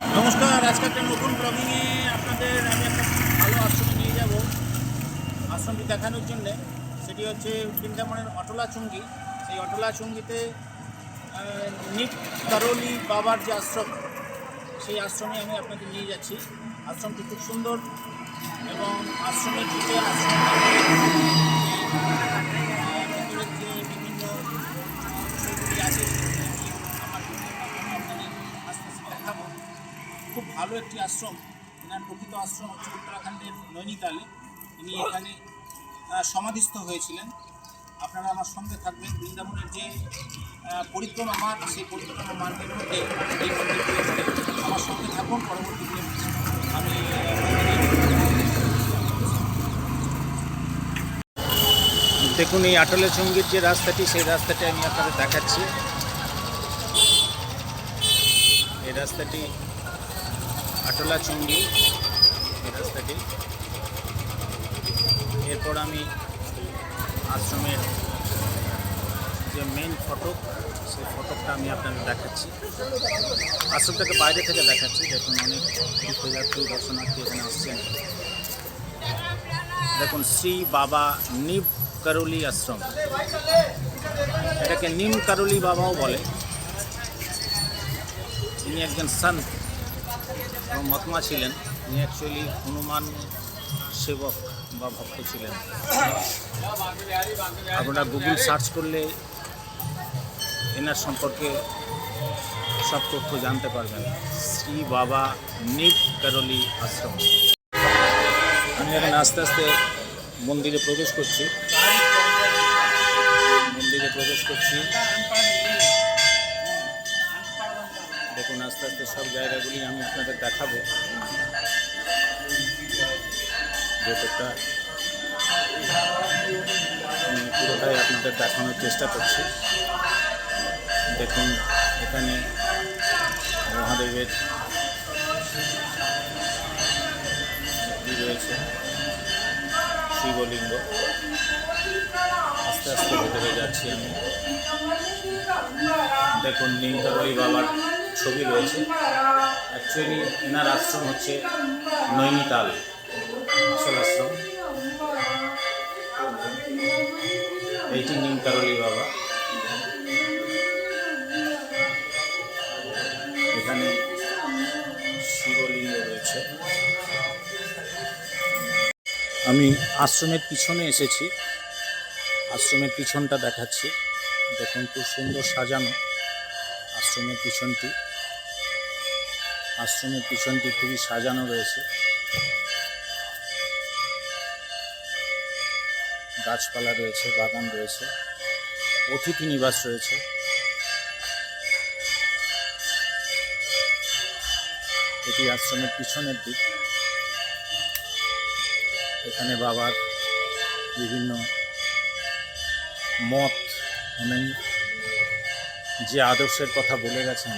নমস্কার, আজকে একটা নতুন ব্লগিংয়ে আপনাদের আমি একটা ভালো আশ্রমে নিয়ে যাব আশ্রমটি দেখানোর জন্যে। সেটি হচ্ছে বৃন্দাবনের অটলা চুঙ্গি। সেই অটলা চুঙ্গিতে নিপ কারলি বাবার যে আশ্রম, সেই আশ্রমে আমি আপনাদের নিয়ে যাচ্ছি। আশ্রমটি খুব সুন্দর এবং আশ্রমে ঢুকে আশ্রমের খুব ভালো একটি আশ্রম, এনার প্রকৃত আশ্রম হচ্ছে উত্তরাখণ্ডের নৈনিতালে। ইনি এখানে সমাধিস্থ হয়েছিলেন। আপনারা আমার সঙ্গে থাকবেন। বৃন্দাবনের যে পরিক্রমা মার্গ সেই পরিক্রমা মার্গের মধ্যে এই মন্দিরটি। আমার সঙ্গে থাকুন পরবর্তীতে আমি দেখুন, এই আটলের চঙ্গির যে রাস্তাটি, সেই রাস্তাটি আমি আপনাদের দেখাচ্ছি। এই রাস্তাটি আটলা চুঙ্গি এই রাস্তাটি। এরপর আমি আশ্রমের যে মেন ফটক, সেই ফটকটা আমি আপনাদের দেখাচ্ছি। আশ্রমটাকে বাইরে থেকে দেখাচ্ছি, দেখুন অনেক তীর্থযাত্রী, দর্শনার্থী এখানে আসছেন। দেখুন, শ্রী বাবা নিব কারুলি আশ্রম। এটাকে নিম কারুলি বাবাও বলে। ইনি একজন সন্ত। এবং মহাত্মা ছিলেন। উনি অ্যাকচুয়ালি হনুমান সেবক বা ভক্ত ছিলেন। আপনারা গুগল সার্চ করলে এনার সম্পর্কে সব তথ্য জানতে পারবেন। শ্রী বাবা নিপ কারলি আশ্রম। আমি এখন আস্তে আস্তে মন্দিরে প্রবেশ করছি। মন্দিরে প্রবেশ করছি। আস্তে আস্তে সব জায়গাগুলি আমি আপনাদের দেখাবো। ভেতরটা আমি পুরোটাই আপনাদের দেখানোর চেষ্টা করছি। দেখুন, এখানে মহাদেবের রয়েছে, শিবলিঙ্গ। আস্তে আস্তে ভেতরে যাচ্ছি আমি। দেখুন নিমতরই বাবার ছবি রয়েছে। অ্যাকচুয়ালি এনার আশ্রম হচ্ছে নৈনিতাল আসল আশ্রম। এইটি নিমকারলি বাবা। এখানে শিবলিঙ্গ রয়েছে। আমি আশ্রমের পিছনে এসেছি। আশ্রমের পিছনটা দেখাচ্ছি। দেখুন, খুব সুন্দর সাজানো আশ্রমের পিছনটি। আশ্রমের পিছনটি খুবই সাজানো রয়েছে। গাছপালা রয়েছে, বাগান রয়েছে, অতিথি নিবাস রয়েছে। এটি আশ্রমের পিছনের দিক। এখানে বাবার বিভিন্ন মত উনি যে আদর্শের কথা বলে গেছেন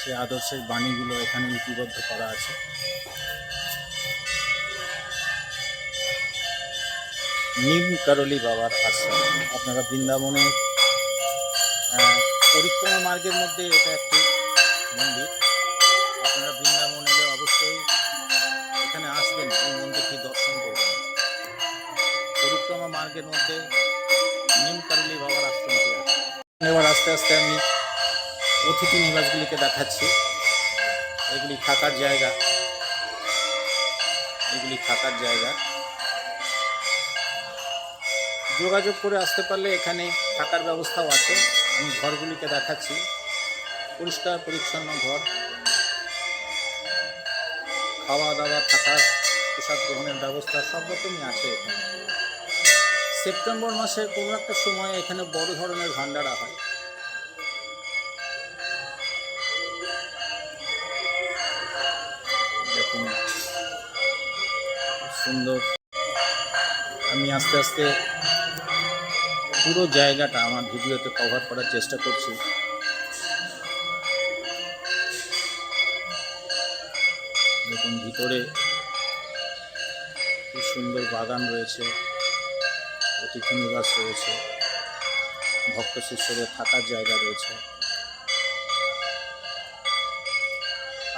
সেই আদর্শের বাণীগুলো এখানে লিপিবদ্ধ করা আছে। নিম কারলি বাবার আশ্রম। আপনারা বৃন্দাবনে পরিক্রমা মার্গের মধ্যে এটা একটি মন্দির। আপনারা বৃন্দাবন এলে অবশ্যই এখানে আসবেন, এই মন্দিরটি দর্শন করবেন। পরিক্রমা মার্গের মধ্যে নিম কারলি বাবার আশ্রমটি আছে। এবার আস্তে আস্তে আমি অতিথি নিবাসগুলিকে দেখাচ্ছি। এগুলি থাকার জায়গা। এগুলি থাকার জায়গা। যোগাযোগ করে আসতে পারলে এখানে থাকার ব্যবস্থাও আছে। আমি ঘরগুলিকে দেখাচ্ছি। পরিষ্কার, পরিচ্ছন্ন ঘর। খাওয়া দাওয়া থাকার প্রসাদ গ্রহণের ব্যবস্থা সব রকমই আছে এখানে। সেপ্টেম্বর মাসে কোনো একটা সময় এখানে বড় ধরনের ভান্ডারা হয়। সুন্দর। আমি আস্তে আস্তে পুরো জায়গাটা আমার ভিডিওতে কভার করার চেষ্টা করছি। দেখুন ভিতরে খুব সুন্দর বাগান রয়েছে অতিথি নিবাস রয়েছে, ভক্ত শিষ্যদের থাকার জায়গা রয়েছে।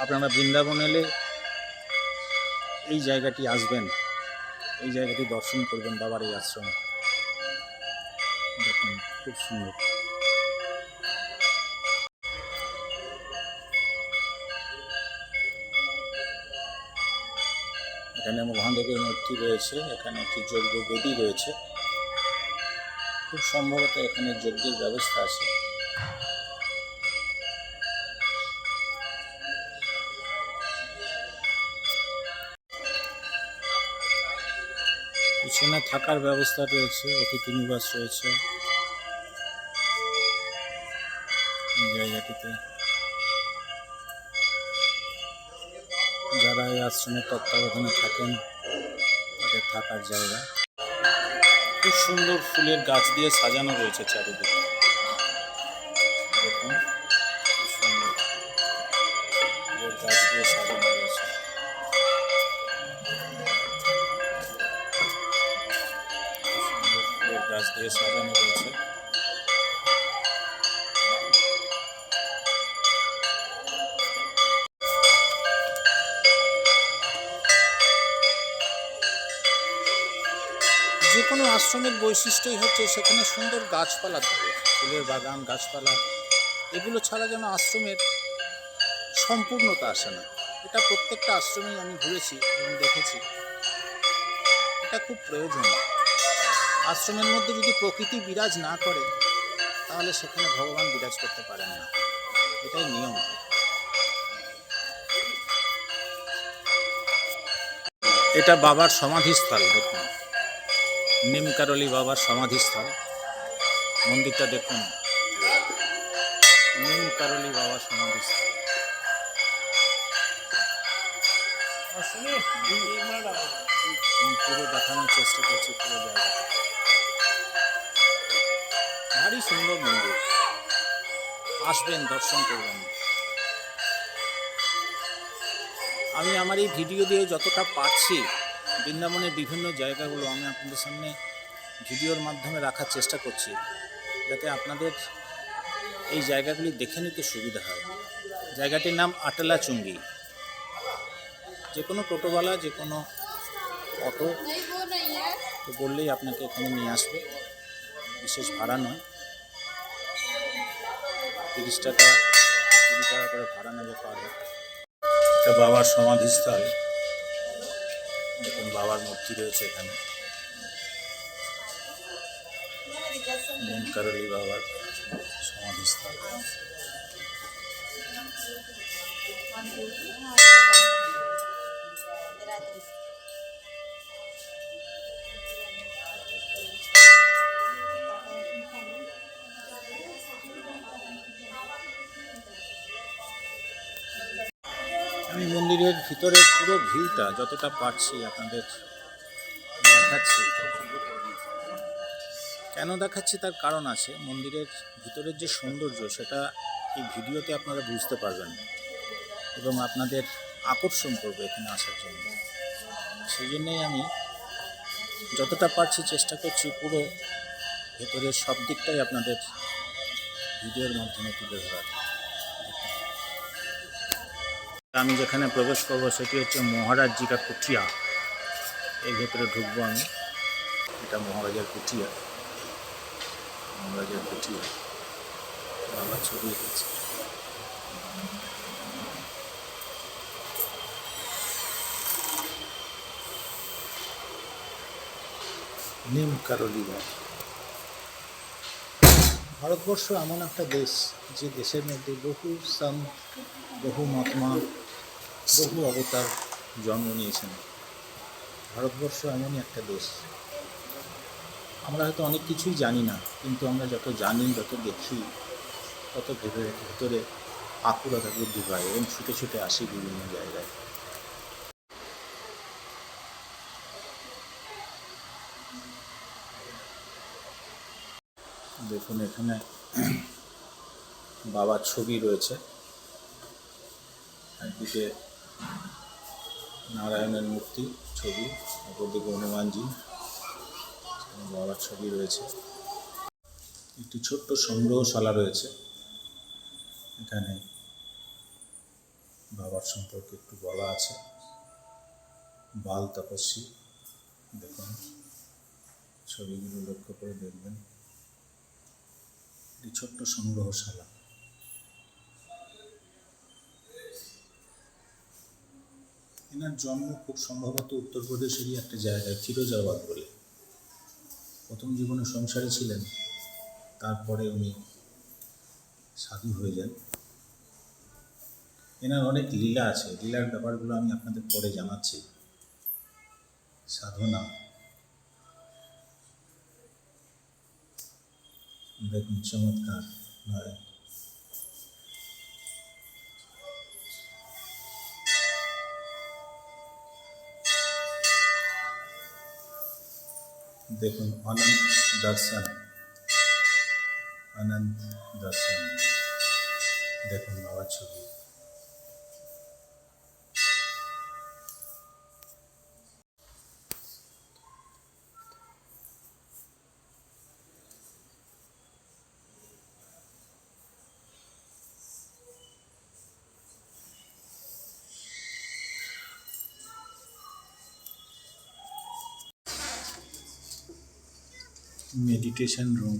আপনারা বৃন্দাবন এলে এই জায়গাটি আসবেন। এই জায়গাটি দর্শন করবেন বাবার এই আশ্রম। দেখুন, খুব সুন্দর। এখানে মহাদেবের মূর্তি রয়েছে, এখানে একটি যজ্ঞ বেদী রয়েছে। খুব সম্ভবত এখানে যজ্ঞের ব্যবস্থা আছে। পিছনে থাকার ব্যবস্থা রয়েছে, অতিথি নিবাস রয়েছে। জায়গাটিতে। যারা এই আশ্রমের তত্ত্বাবধানে থাকেন, তাদের থাকার জায়গা। খুব সুন্দর ফুলের গাছ দিয়ে সাজানো রয়েছে চারিদিকে। দেখুন। দিয়ে সাজানো রয়েছে। যে কোনো আশ্রমের বৈশিষ্ট্যই হচ্ছে সেখানে সুন্দর গাছপালা থাকে, ফুলের বাগান, গাছপালা। এগুলো ছাড়া যেন আশ্রমের সম্পূর্ণতা আসে না। এটা প্রত্যেকটা আশ্রমেই আমি ঘুরেছি এবং দেখেছি। এটা খুব প্রয়োজন আশ্রমের মধ্যে যদি প্রকৃতি বিরাজ না করে তাহলে সেখানে ভগবান বিরাজ করতে পারেন না। এটাই নিয়ম। এটা বাবার সমাধিস্থল দেখুন। নিমকারলি বাবার সমাধিস্থল। মন্দিরটা দেখুন। নিমকারলি বাবার সমাধিস্থল। পুরো দেখানোর চেষ্টা করছি পুরো জায়গাটা। ভারী সুন্দর মন্দির। আসবেন, দর্শন করবেন। আমি আমার এই ভিডিও দিয়ে যতটা পারছি, বৃন্দাবনের বিভিন্ন জায়গাগুলো আমি আপনাদের সামনে ভিডিওর মাধ্যমে রাখার চেষ্টা করছি, যাতে আপনাদের এই জায়গাগুলি দেখে নিতে সুবিধা হয়। জায়গাটির নাম আটালা চুঙ্গি যে কোনো টোটোওয়ালা যে কোনো অটো, তো বললেই আপনাকে এখানে নিয়ে আসবে। বিশেষ ভাড়া নয়। তিরিশ টাকা কুড়ি টাকা করে ভাড়া নেবে পার এটা বাবার সমাধিস্থল। দেখুন, বাবার মূর্তি রয়েছে এখানে। নিমকারলি বাবার সমাধিস্থল। আমি মন্দিরের ভিতরের পুরো ভিউটা যতটা পারছি আপনাদের দেখাচ্ছি, কেন দেখাচ্ছি তার কারণ আছে, মন্দিরের ভিতরের যে সৌন্দর্য সেটা এই ভিডিওতে আপনারা বুঝতে পারবেন এবং আপনাদের আকর্ষণ করবে এখানে আসার জন্য। সেই জন্যই আমি যতটা পারছি চেষ্টা করছি পুরো ভেতরের সব দিকটাই আপনাদের ভিডিওর মাধ্যমে তুলে ধরার। আমি যেখানে প্রবেশ করব সেটি হচ্ছে মহারাজ জিকা কুঠিয়া। এর ভেতরে ঢুকবো আমি। এটা মহারাজার কুঠিয়া। মহারাজার কুঠিয়া। বাবার ছবি এঁকেছে। নিম ভারতবর্ষ এমন একটা দেশ যে দেশের মধ্যে বহু সাম, বহু মহাত্মা বহু অবতার জন্ম নিয়েছেন। ভারতবর্ষ এমনই একটা দেশ। আমরা হয়তো অনেক কিছুই জানি না, কিন্তু আমরা যত জানি, যত দেখি, তত ভেবে ভেতরে আকুলতা বৃদ্ধি পায় এবং ছুটে ছুটে আসি বিভিন্ন জায়গায়। দেখুন, এখানে বাবার ছবি রয়েছে। একদিকে নারায়ণের মূর্তি, ছবি, অপরদিকে হনুমানজি বাবার ছবি রয়েছে। একটি ছোট্ট সংগ্রহশালা রয়েছে। এখানে বাবার সম্পর্কে একটু বলা আছে। বাল তপস্বী, দেখুন। ছবিগুলো লক্ষ্য করে দেখবেন। একটি ছোট্ট সংগ্রহশালা। এনার জন্ম খুব সম্ভবত উত্তরপ্রদেশেরই একটা জায়গায়, ফিরোজাবাদ বলে। প্রথম জীবনে সংসারী ছিলেন, তারপরে উনি সাধু হয়ে যান। এনার অনেক লীলা আছে। লীলার ব্যাপারগুলো আমি আপনাদের পরে জানাচ্ছি। সাধনা। দেখুন চমৎকার নয় দেখুন অনন্ত দর্শন অনন্ত দর্শন। দেখুন বাবার ছবি। Meditation room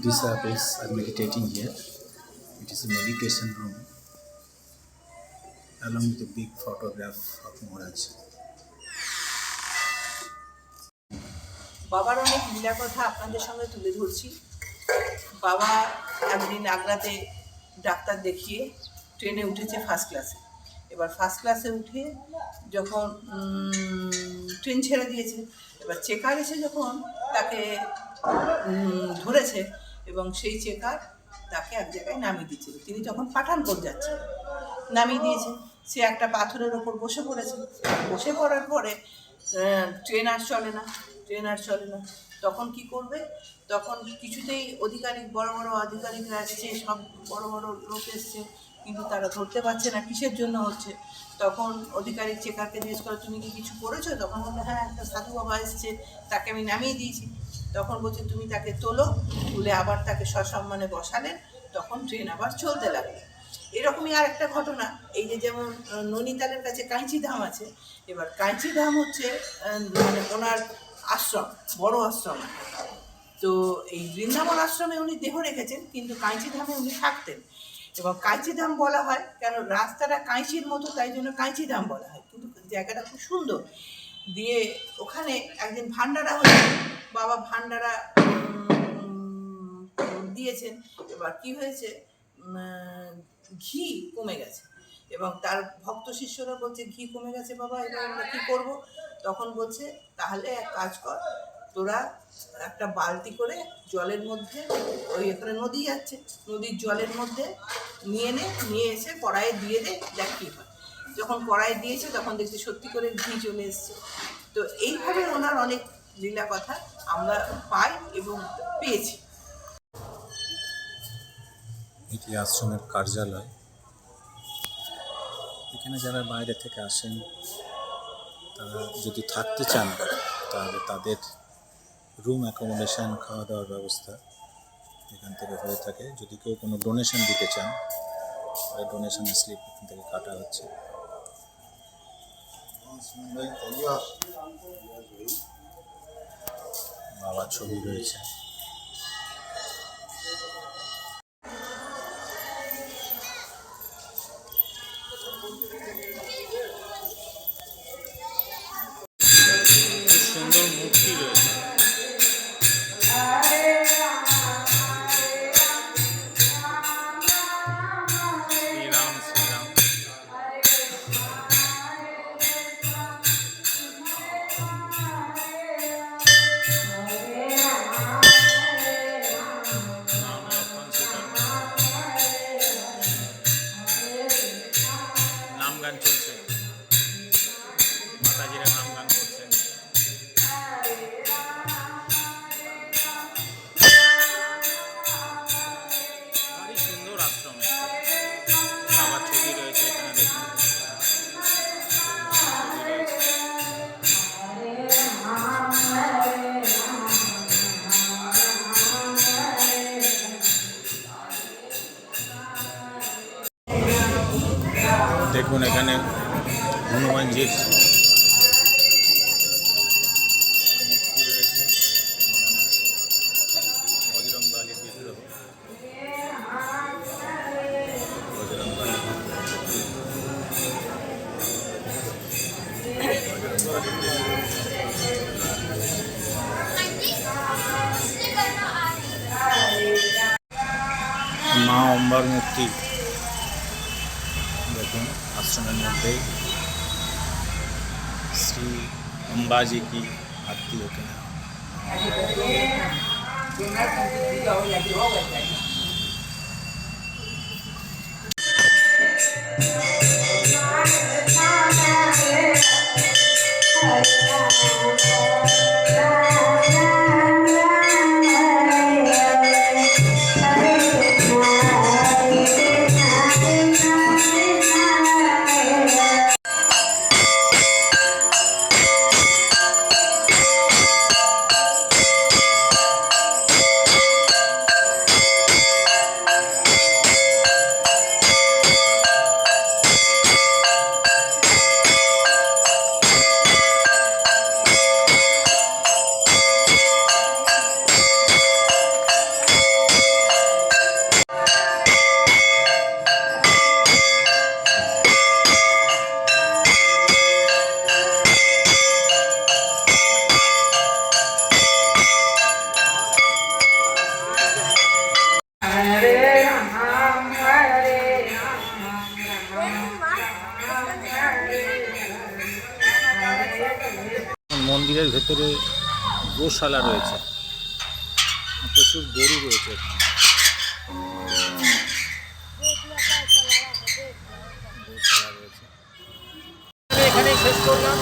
Disciples are meditating here. It is a meditation room along with a big photograph of Maharaj. বাবার অনেক লীলা কথা আপনাদের সঙ্গে তুলে ধরছি বাবা একদিন আগ্রাতে ডাক্তার দেখিয়ে ট্রেনে উঠেছে ফার্স্ট ক্লাসে এবার ফার্স্ট ক্লাসে উঠে যখন ট্রেন ছেড়ে দিয়েছে, এবার চেকার এসে যখন তাকে ধরেছে এবং সেই চেকার তাকে এক জায়গায় নামিয়ে দিয়েছিল। তিনি তখন পাঠানকোট যাচ্ছেন। নামিয়ে দিয়েছে। সে একটা পাথরের ওপর বসে পড়েছে। বসে পড়ার পরে ট্রেন আর চলে না, ট্রেন আর চলে না। তখন কি করবে? তখন কিছুতেই অধিকারিক, বড় বড় আধিকারিকরা আসছে সব বড় বড় লোক এসছে, কিন্তু তারা ধরতে পারছে না, কিসের জন্য হচ্ছে? তখন অধিকারিক চেকারকে জিজ্ঞেস করে, তুমি কি কিছু করেছ? তখন বলল হ্যাঁ একটা সাধু বাবা এসছে, তাকে আমি নামিয়ে দিয়েছি। তখন বলছে, তুমি তাকে তোলো, তুলে আবার তাকে সসম্মানে বসালেন তখন ট্রেন আবার চলতে লাগল। এরকমই আর একটা ঘটনা, এই যে যেমন নৈনিতালের কাছে কাঁচি ধাম আছে, এবার কাঁচি ধাম হচ্ছে মানে ওনার আশ্রম, বড় আশ্রম। তো এই বৃন্দাবন আশ্রমে উনি দেহ রেখেছেন, কিন্তু কাঁচি ধামে উনি থাকতেন। এবং কাঁচি ধাম বলা হয়, কেন রাস্তাটা কাঁচির মতো, তাই জন্য কাঁচি ধাম বলা হয়। কিন্তু জায়গাটা খুব সুন্দর। দিয়ে ওখানে একদিন ভান্ডারা হয়েছে বাবা ভান্ডারা দিয়েছেন। এবার কি হয়েছে? ঘি কমে গেছে। এবং তার ভক্ত শিষ্যরা বলছে, ঘি কমে গেছে বাবা, এবার আমরা কী করব? তখন বলছে, তাহলে এক কাজ কর, তোরা একটা বালতি করে জলের মধ্যে, ওই এখানে নদী যাচ্ছে নদীর জলের মধ্যে নিয়ে নে, নিয়ে এসে কড়াইয়ে দিয়ে দে, দেখ কী হয়। যখন কড়াই দিয়েছে, তখন দেখছি সত্যি করে ঘি চলে এসছে। তো এইভাবে ওনার অনেক লীলা কথা আমরা পাই এবং পেয়েছি। এটি আশ্রমের কার্যালয়। এখানে যারা বাইরে থেকে আসেন, তারা যদি থাকতে চান, তাহলে তাদের রুম অ্যাকোমোডেশন খাওয়া দাওয়ার ব্যবস্থা এখান থেকে হয়ে থাকে। যদি কেউ কোনো ডোনেশন দিতে চান, তাহলে ডোনেশনের স্লিপ এখান থেকে কাটা হচ্ছে। বাবার ছবি রয়েছে। pelanggan Chelsea. Mata jiran Hamad. जी की आरती होते हैं মন্দিরের ভেতরে গোশালা রয়েছে। প্রচুর গরু রয়েছে। এখানে শেষ করলাম।